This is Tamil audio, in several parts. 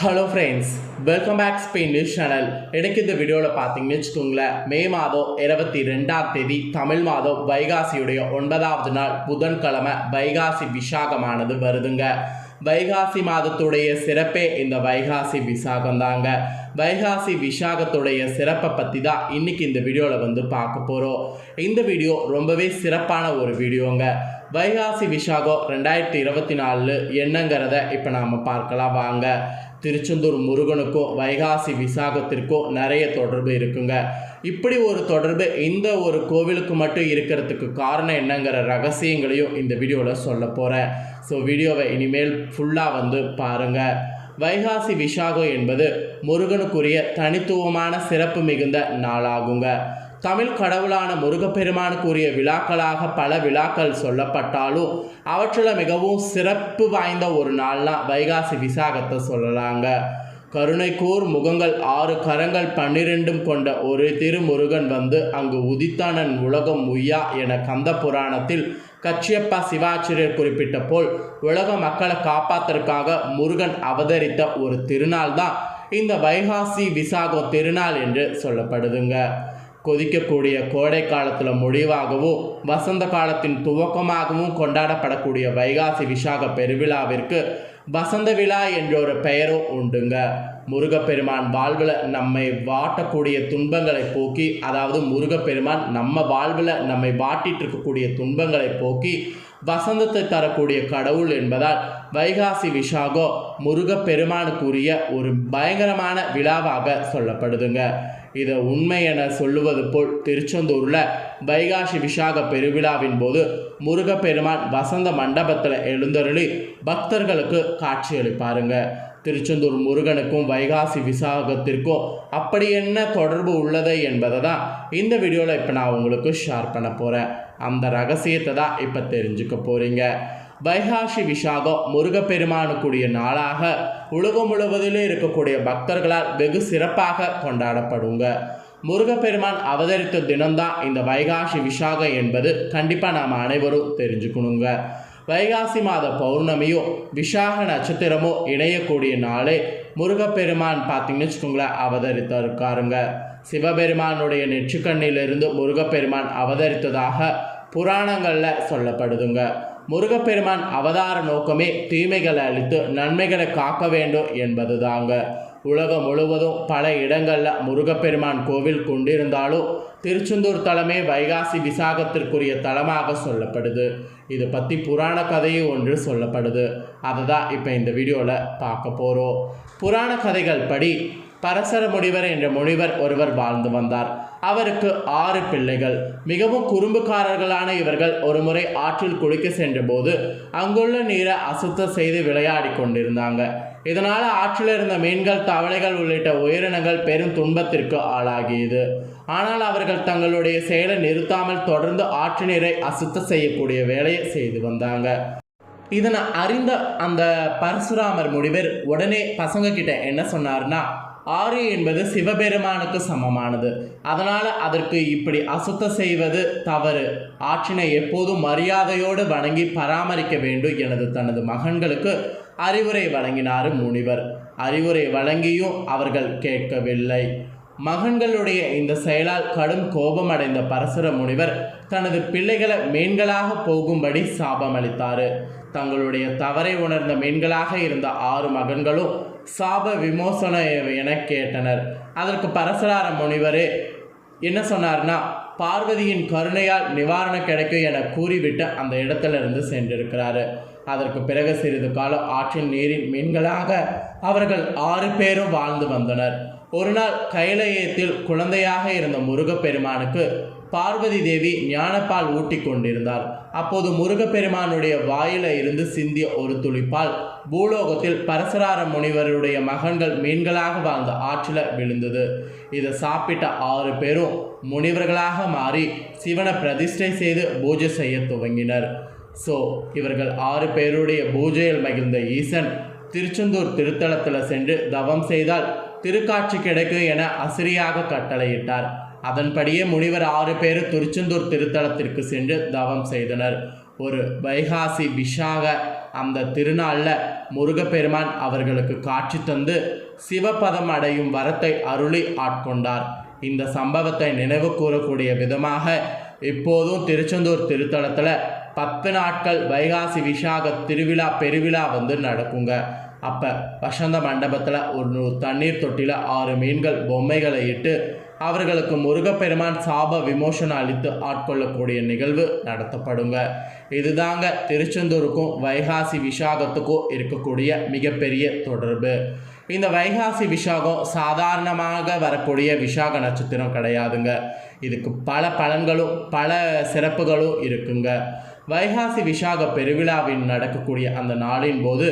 Hello friends welcome back Spain news channel எனக்கு இந்த வீடியோவில் பார்த்தீங்கன்னு வச்சுக்கோங்களேன் மே மாதம் இருபத்தி ரெண்டாம் தேதி தமிழ் மாதம் வைகாசியுடைய ஒன்பதாவது நாள் புதன்கிழமை வைகாசி விசாகமானது வருதுங்க. வைகாசி மாதத்துடைய சிறப்பே இந்த வைகாசி விசாகம் தாங்க வைகாசி விசாகத்துடைய சிறப்பை பற்றி தான் இன்னைக்கு இந்த வீடியோவில் வந்து பார்க்க போகிறோம் இந்த வீடியோ ரொம்பவே சிறப்பான ஒரு வீடியோங்க வைகாசி விசாகம் ரெண்டாயிரத்தி இருபத்தி நாலு என்னங்கிறத இப்போ நாம் பார்க்கலாம் வாங்க. திருச்செந்தூர் முருகனுக்கும் வைகாசி விசாகத்திற்கும் நிறைய தொடர்பு இருக்குங்க. இப்படி ஒரு தொடர்பு இந்த ஒரு கோவிலுக்கு மட்டும் இருக்கிறதுக்கு காரணம் என்னங்கிற ரகசியங்களையும் இந்த வீடியோவில் சொல்ல போகிறேன் ஸோ வீடியோவை இனிமேல் ஃபுல்லாக வந்து பாருங்கள் வைகாசி விசாகம் என்பது முருகனுக்குரிய தனித்துவமான சிறப்பு மிகுந்த நாளாகுங்க. தமிழ் கடவுளான முருகப்பெருமானுக்குரிய விழாக்களாக பல விழாக்கள் சொல்லப்பட்டாலும் அவற்றில் மிகவும் சிறப்பு வாய்ந்த ஒரு நாள்னா வைகாசி விசாகத்தை சொல்லலாங்க. கருணைக்கூர் முகங்கள் ஆறு கரங்கள் பன்னிரெண்டும் கொண்ட ஒரு திருமுருகன் வந்து அங்கு உதித்தானன் உலகம் உய்யா என கந்த புராணத்தில் கச்சியப்பா சிவாச்சாரியர் குறிப்பிட்ட போல் உலக மக்களை காப்பாத்தற்காக முருகன் அவதரித்த ஒரு திருநாள் தான் இந்த வைகாசி விசாகம் திருநாள் என்று சொல்லப்படுதுங்க. கொதிக்கக்கூடிய கோடை காலத்தில் முடிவாகவும் வசந்த காலத்தின் துவக்கமாகவும் கொண்டாடப்படக்கூடிய வைகாசி விசாக பெருவிழாவிற்கு வசந்த விழா என்ற ஒரு பெயரும் உண்டுங்க. முருகப்பெருமான் வாழ்வில் நம்மை வாட்டக்கூடிய துன்பங்களை போக்கி அதாவது முருகப்பெருமான் நம்ம வாழ்வில் நம்மை வாட்டிட்டு இருக்கக்கூடிய துன்பங்களை போக்கி வசந்தத்தை தரக்கூடிய கடவுள் என்பதால் வைகாசி விஷாகம் முருகப்பெருமானுக்குரிய ஒரு பயங்கரமான விழாவாக சொல்லப்படுதுங்க. இதை உண்மை என சொல்லுவது போல் திருச்செந்தூரில் வைகாசி விஷாக பெருவிழாவின் போது முருகப்பெருமான் வசந்த மண்டபத்தில் எழுந்தருளி பக்தர்களுக்கு காட்சியளிப்பாருங்க. திருச்செந்தூர் முருகனுக்கும் வைகாசி விசாகத்திற்கும் அப்படி என்ன தொடர்பு உள்ளது என்பதை தான் இந்த வீடியோவில் இப்போ நான் உங்களுக்கு ஷேர் பண்ண போகிறேன் அந்த ரகசியத்தை தான் இப்போ தெரிஞ்சுக்க போகிறீங்க வைகாசி விசாகம் முருகப்பெருமானுக்குரிய நாளாக உலகம் முழுவதிலும் இருக்கக்கூடிய பக்தர்களால் வெகு சிறப்பாக கொண்டாடப்படுங்க. முருகப்பெருமான் அவதரித்த தினம்தான் இந்த வைகாசி விசாகம் என்பது கண்டிப்பாக நாம் அனைவரும் தெரிஞ்சுக்கணுங்க. வைகாசி மாத பௌர்ணமியும் விஷாக நட்சத்திரமும் இணையக்கூடிய நாளே முருகப்பெருமான் பார்த்தீங்கன்னு வச்சுக்கோங்களேன் அவதரித்திருக்காருங்க. சிவபெருமானுடைய நெற்றிக்கண்ணிலிருந்து முருகப்பெருமான் அவதரித்ததாக புராணங்களில் சொல்லப்படுதுங்க. முருகப்பெருமான் அவதார நோக்கமே தீமைகளை அழித்து நன்மைகளை காக்க வேண்டும் என்பது தாங்க உலகம் முழுவதும் பல இடங்களில் முருகப்பெருமான் கோவில் கொண்டிருந்தாலும் திருச்செந்தூர் தலமே வைகாசி விசாகத்திற்குரிய தலமாக சொல்லப்படுது. இது பற்றி புராண கதையும் ஒன்று சொல்லப்படுது. அதை தான் இப்போ இந்த வீடியோவில் பார்க்க போகிறோம் புராண கதைகள் படி பரசர முனிவர் என்ற முனிவர் ஒருவர் வாழ்ந்து வந்தார். அவருக்கு ஆறு பிள்ளைகள். மிகவும் குறும்புக்காரர்களான இவர்கள் ஒருமுறை ஆற்றில் குளிக்க சென்றபோது அங்குள்ள நீரை அசுத்தம் செய்து விளையாடி கொண்டிருந்தாங்க. இதனால் ஆற்றில் இருந்த மீன்கள் தவளைகள் உள்ளிட்ட உயிரினங்கள் பெரும் துன்பத்திற்கு ஆளாகியது. ஆனால் அவர்கள் தங்களுடைய செயலை நிறுத்தாமல் தொடர்ந்து ஆற்று நீரை அசுத்தம் செய்யக்கூடிய வேலையை செய்து வந்தாங்க. இதனை அறிந்த அந்த பரசுராமர் முனிவர் உடனே பசங்க கிட்ட என்ன சொன்னார்னா ஆறு என்பது சிவபெருமானுக்கு சமமானது. அதனால் அதற்கு இப்படி அசுத்தம் செய்வது தவறு. ஆற்றினை எப்போதும் மரியாதையோடு வணங்கி பராமரிக்க வேண்டும் எனது தனது மகன்களுக்கு அறிவுரை வழங்கினார் முனிவர். அறிவுரை வழங்கியும் அவர்கள் கேட்கவில்லை. மகன்களுடைய இந்த செயலால் கடும் கோபமடைந்த பரசுர முனிவர் தனது பிள்ளைகளை மீன்களாக போகும்படி சாபமளித்தார். தங்களுடைய தவறை உணர்ந்த மீன்களாக இருந்த ஆறு மகன்களும் சாப விமோசனம் என கேட்டனர். அதற்கு பரசுரார முனிவர் என்ன சொன்னார்னா பார்வதியின் கருணையால் நிவாரணம் கிடைக்கும் என கூறிவிட்டு அந்த இடத்துல இருந்து சென்றிருக்கிறாரு. அதற்கு பிறகு சிறிது காலம் ஆற்றின் நீரின் மீன்களாக அவர்கள் ஆறு பேரும் வாழ்ந்து வந்தனர். ஒரு நாள் கைலயத்தில் குழந்தையாக இருந்த முருகப்பெருமானுக்கு பார்வதி தேவி ஞானப்பால் ஊட்டி கொண்டிருந்தார் அப்போது முருகப்பெருமானுடைய வாயில இருந்து சிந்திய ஒரு துளிப்பால் பூலோகத்தில் பரசுரார முனிவருடைய மகன்கள் மீன்களாக வாழ்ந்த ஆற்றில் விழுந்தது. இதை சாப்பிட்ட ஆறு பேரும் முனிவர்களாக மாறி சிவனை பிரதிஷ்டை செய்து பூஜை செய்ய துவங்கினர். ஸோ இவர்கள் ஆறு பேருடைய பூஜையில் மகிழ்ந்த ஈசன் திருச்செந்தூர் திருத்தலத்தில் சென்று தவம் செய்தால் திருக்காட்சி கிடைக்கும் என அசிரியாக கட்டளையிட்டார். அதன்படியே முனிவர் ஆறு பேர் திருச்செந்தூர் திருத்தலத்திற்கு சென்று தவம் செய்தனர். ஒரு வைகாசி விஷாக அந்த திருநாளில் முருகப்பெருமான் அவர்களுக்கு காட்சி தந்து சிவபதம் அடையும் வரத்தை அருளி ஆட்கொண்டார். இந்த சம்பவத்தை நினைவு கூறக்கூடிய விதமாக இப்போதும் திருச்செந்தூர் திருத்தலத்தில் பத்து நாட்கள் வைகாசி விஷாக திருவிழா பெருவிழா வந்து நடக்குங்க. அப்போ வசந்த மண்டபத்தில் ஒரு தண்ணீர் தொட்டியில் ஆறு மீன்கள் பொம்மைகளை இட்டு அவர்களுக்கு முருகப்பெருமான் சாப விமோசனம் அளித்து ஆட்கொள்ளக்கூடிய நிகழ்வு நடத்தப்படுங்க. இதுதாங்க திருச்செந்தூருக்கும் வைகாசி விஷாகத்துக்கும் இருக்கக்கூடிய மிகப்பெரிய தொடர்பு. இந்த வைகாசி விஷாகம் சாதாரணமாக வரக்கூடிய விஷாக நட்சத்திரம் கிடையாதுங்க. இதுக்கு பல பலன்களும் பல சிறப்புகளும் இருக்குங்க. வைகாசி விசாக பெருவிழாவின் நடக்கக்கூடிய அந்த நாளின் போது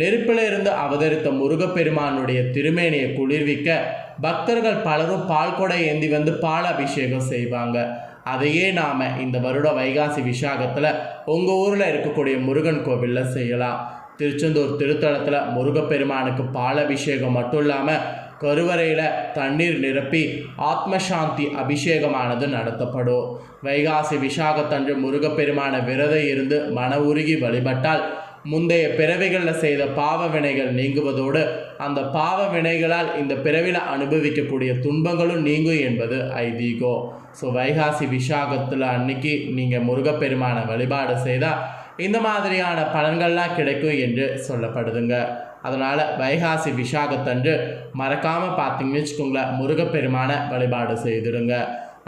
நெருப்பில் இருந்து அவதரித்த முருகப்பெருமானுடைய திருமேனியை குளிர்விக்க பக்தர்கள் பலரும் பால் கொடை ஏந்தி வந்து பால் அபிஷேகம் செய்வாங்க. அதையே நாம் இந்த வருட வைகாசி விசாகத்தில் உங்கள் ஊரில் இருக்கக்கூடிய முருகன் கோவிலில் செய்யலாம். திருச்செந்தூர் திருத்தலத்தில் முருகப்பெருமானுக்கு பால் அபிஷேகம் மட்டும் இல்லாமல் கருவறையில் தண்ணீர் நிரப்பி ஆத்மசாந்தி அபிஷேகமானது நடத்தப்படும். வைகாசி விஷாகத்தன்று முருகப்பெருமான விரதம் இருந்து மன உருகி வழிபட்டால் முந்தைய பிறவிகளில் செய்த பாவ வினைகள் நீங்குவதோடு அந்த பாவ வினைகளால் இந்த பிறவியில் அனுபவிக்கக்கூடிய துன்பங்களும் நீங்கும் என்பது ஐதீகம். ஸோ வைகாசி விசாகத்தில் அன்னைக்கு நீங்கள் முருகப்பெருமான வழிபாடு செய்தால் இந்த மாதிரியான பலன்கள்லாம் கிடைக்கும் என்று சொல்லப்படுதுங்க. அதனால் வைகாசி விசாகத்தன்று மறக்காமல் பார்த்தீங்கன்னு வச்சுக்கோங்களேன் முருகப்பெருமான வழிபாடு செய்திடுங்க.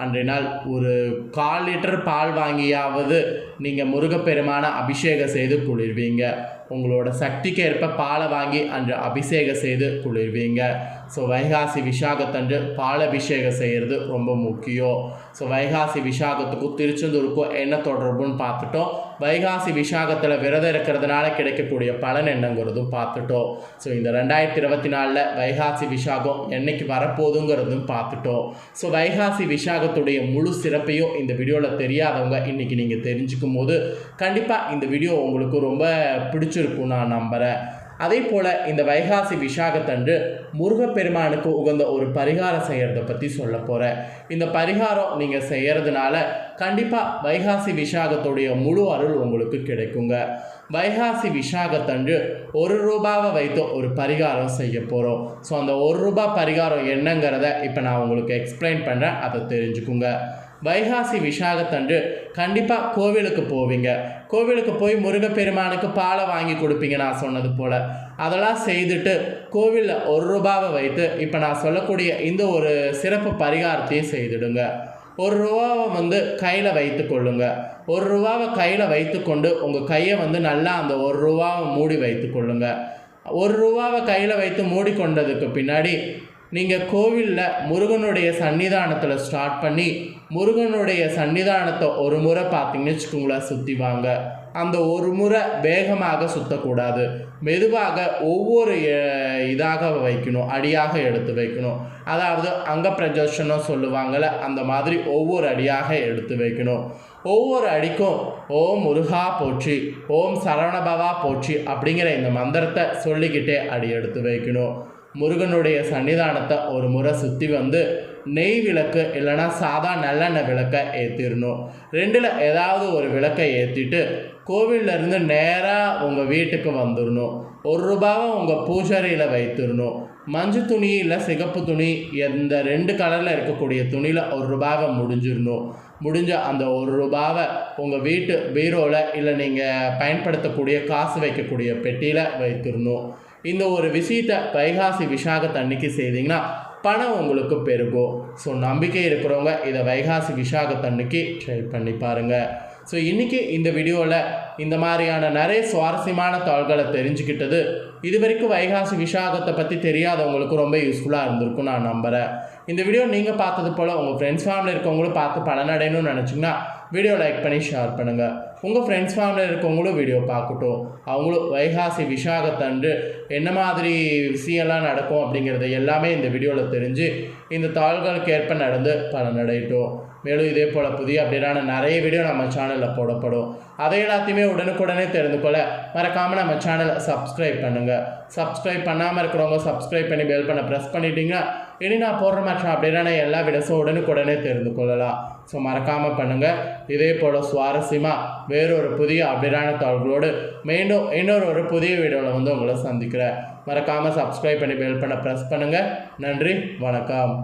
அன்றைய நாள் ஒரு கால் லிட்டர் பால் வாங்கியாவது நீங்கள் முருகப்பெருமான அபிஷேகம் செய்து குளிர்வீங்க. உங்களோட சக்திக்கு ஏற்ப பாலை வாங்கி அன்று அபிஷேகம் செய்து குளிர்வீங்க. ஸோ வைகாசி விசாகத்தன்று பால் அபிஷேகம் செய்கிறது ரொம்ப முக்கியம். ஸோ வைகாசி விசாகத்துக்கும் திருச்செந்தூருக்கும் என்ன தொடர்புன்னு பார்த்துட்டோம். வைகாசி விசாகத்தில் விரதம் இருக்கிறதுனால கிடைக்கக்கூடிய பலன் என்னங்கிறதும் பார்த்துட்டோம். ஸோ இந்த ரெண்டாயிரத்தி இருபத்தி நாலில் வைகாசி விசாகம் என்னைக்கு வரப்போகுதுங்கிறதும் பார்த்துட்டோம். ஸோ வைகாசி விசாகத்துடைய முழு சிறப்பையும் இந்த வீடியோவில் தெரியாதவங்க இன்றைக்கி நீங்கள் தெரிஞ்சுக்கும் போது கண்டிப்பாக இந்த வீடியோ உங்களுக்கு ரொம்ப பிடிச்சிருக்கும் நான் நம்புகிறேன் அதே போல் இந்த வைகாசி விசாகத்தன்று முருகப்பெருமானுக்கு உகந்த ஒரு பரிகாரம் செய்கிறத பற்றி சொல்ல போகிறேன் இந்த பரிகாரம் நீங்கள் செய்கிறதுனால கண்டிப்பாக வைகாசி விசாகத்துடைய முழு அருள் உங்களுக்கு கிடைக்குங்க. வைகாசி விசாகத்தன்று ஒரு ரூபாவை வைத்து ஒரு பரிகாரம் செய்ய போகிறோம் ஸோ அந்த ஒரு ரூபாய் பரிகாரம் என்னங்கிறத இப்போ நான் உங்களுக்கு எக்ஸ்பிளைன் பண்ணுறேன் அதை தெரிஞ்சுக்குங்க. வைகாசி விசாகத்தன்று கண்டிப்பாக கோவிலுக்கு போவீங்க. கோவிலுக்கு போய் முருகப்பெருமானுக்கு பாலை வாங்கி கொடுப்பீங்க நான் சொன்னது போல். அதெல்லாம் செய்துட்டு கோவிலில் ஒரு ரூபாவை வைத்து இப்போ நான் சொல்லக்கூடிய இந்த ஒரு சிறப்பு பரிகாரத்தையும் செய்துடுங்க. ஒரு ரூபாவை வந்து கையில் வைத்து கொள்ளுங்க. ஒரு ரூபாவை கையில் வைத்துக்கொண்டு உங்கள் கையை வந்து நல்லா அந்த ஒரு ரூபாவை மூடி வைத்து கொள்ளுங்க. ஒரு ரூபாவை கையில் வைத்து மூடிக்கொண்டதுக்கு பின்னாடி நீங்கள் கோவிலில் முருகனுடைய சன்னிதானத்தில் ஸ்டார்ட் பண்ணி முருகனுடைய சன்னிதானத்தை ஒரு முறை பார்த்தீங்கன்னு வச்சுக்கோங்களேன் சுற்றி வாங்க. அந்த ஒரு முறை வேகமாக சுற்றக்கூடாது மெதுவாக ஒவ்வொரு இதாக வைக்கணும். அடியாக எடுத்து வைக்கணும். அதாவது அங்க பிரஜோஷனம் சொல்லுவாங்கள்ல அந்த மாதிரி ஒவ்வொரு அடியாக எடுத்து வைக்கணும். ஒவ்வொரு அடிக்கும் ஓம் முருகா போற்றி ஓம் சரவணபவா போற்றி அப்படிங்கிற இந்த மந்திரத்தை சொல்லிக்கிட்டே அடி எடுத்து வைக்கணும். முருகனுடைய சன்னிதானத்தை ஒரு முறை சுற்றி வந்து நெய் விளக்கு இல்லைன்னா சாதா நல்லெண்ணெய் விளக்கை ஏற்றிடணும் ரெண்டில் ஏதாவது ஒரு விளக்கை ஏற்றிட்டு கோவில்ல இருந்து நேராக உங்கள் வீட்டுக்கு வந்துடணும். ஒரு ரூபாவை உங்கள் பூஜாரியில் வைத்திடணும். மஞ்சள் துணி இல்லை சிகப்பு துணி எந்த ரெண்டு கலரில் இருக்கக்கூடிய துணியில் ஒரு ரூபாவை முடிஞ்சிடணும். முடிஞ்ச அந்த ஒரு ரூபாவை உங்கள் வீட்டு பீரோவில் இல்லை நீங்கள் பயன்படுத்தக்கூடிய காசு வைக்கக்கூடிய பெட்டியில் வைத்திடணும். இந்த ஒரு விஷயத்தை வைகாசி விசாகத்தன்னைக்கு செய்தீங்கன்னா பணம் உங்களுக்கு பெருகும். ஸோ நம்பிக்கை இருக்கிறவங்க இதை வைகாசி விசாகத்தன்னைக்கு ட்ரை பண்ணி பாருங்கள் ஸோ இன்றைக்கி இந்த வீடியோவில் இந்த மாதிரியான நிறைய சுவாரஸ்யமான தாள்களை தெரிஞ்சுக்கிட்டது இது வரைக்கும் வைகாசி விஷாகத்தை பற்றி தெரியாதவங்களுக்கு ரொம்ப யூஸ்ஃபுல்லாக இருந்திருக்கும் நான் நம்புகிறேன் இந்த வீடியோ நீங்கள் பார்த்தது போல் உங்கள் ஃப்ரெண்ட்ஸ் ஃபேமிலி இருக்கவங்களும் பார்த்து பலனடையணும்னு நினச்சிங்கன்னா வீடியோ லைக் பண்ணி ஷேர் பண்ணுங்கள் உங்கள் ஃப்ரெண்ட்ஸ் ஃபேமிலியில் இருக்கவங்களும் வீடியோ பார்க்கட்டும். அவங்களும் வைகாசி விஷாகத்தன்று என்ன மாதிரி விஷயம்லாம் நடக்கும் அப்படிங்கிறத எல்லாமே இந்த வீடியோவில் தெரிஞ்சு இந்த தாள்களுக்கு ஏற்ப நடந்து பலனடையட்டும். மேலும் இதே போல் புதிய அப்டேட்டான நிறைய வீடியோ நம்ம சேனலில் போடப்படும். அதை எல்லாத்தையுமே உடனுக்குடனே தெரிந்து கொள்ள மறக்காமல் நம்ம சேனலை சப்ஸ்கிரைப் பண்ணுங்கள் சப்ஸ்கிரைப் பண்ணாமல் இருக்கிறவங்க சப்ஸ்கிரைப் பண்ணி பெல் பண்ண ப்ரெஸ் பண்ணிட்டீங்கன்னா இனி நான் போடுற மாற்றம் அப்டேட்டான எல்லா வீடியோஸும் உடனுக்குடனே தெரிந்து கொள்ளலாம். ஸோ மறக்காமல் பண்ணுங்கள் இதே போல் சுவாரஸ்யமாக வேறொரு புதிய அப்டேட்டான தகவல்களோடு மீண்டும் இன்னொரு ஒரு புதிய வீடியோவில் வந்து உங்களை சந்திக்கிறேன். மறக்காமல் சப்ஸ்கிரைப் பண்ணி பெல் பண்ண ப்ரெஸ் பண்ணுங்கள் நன்றி வணக்கம்.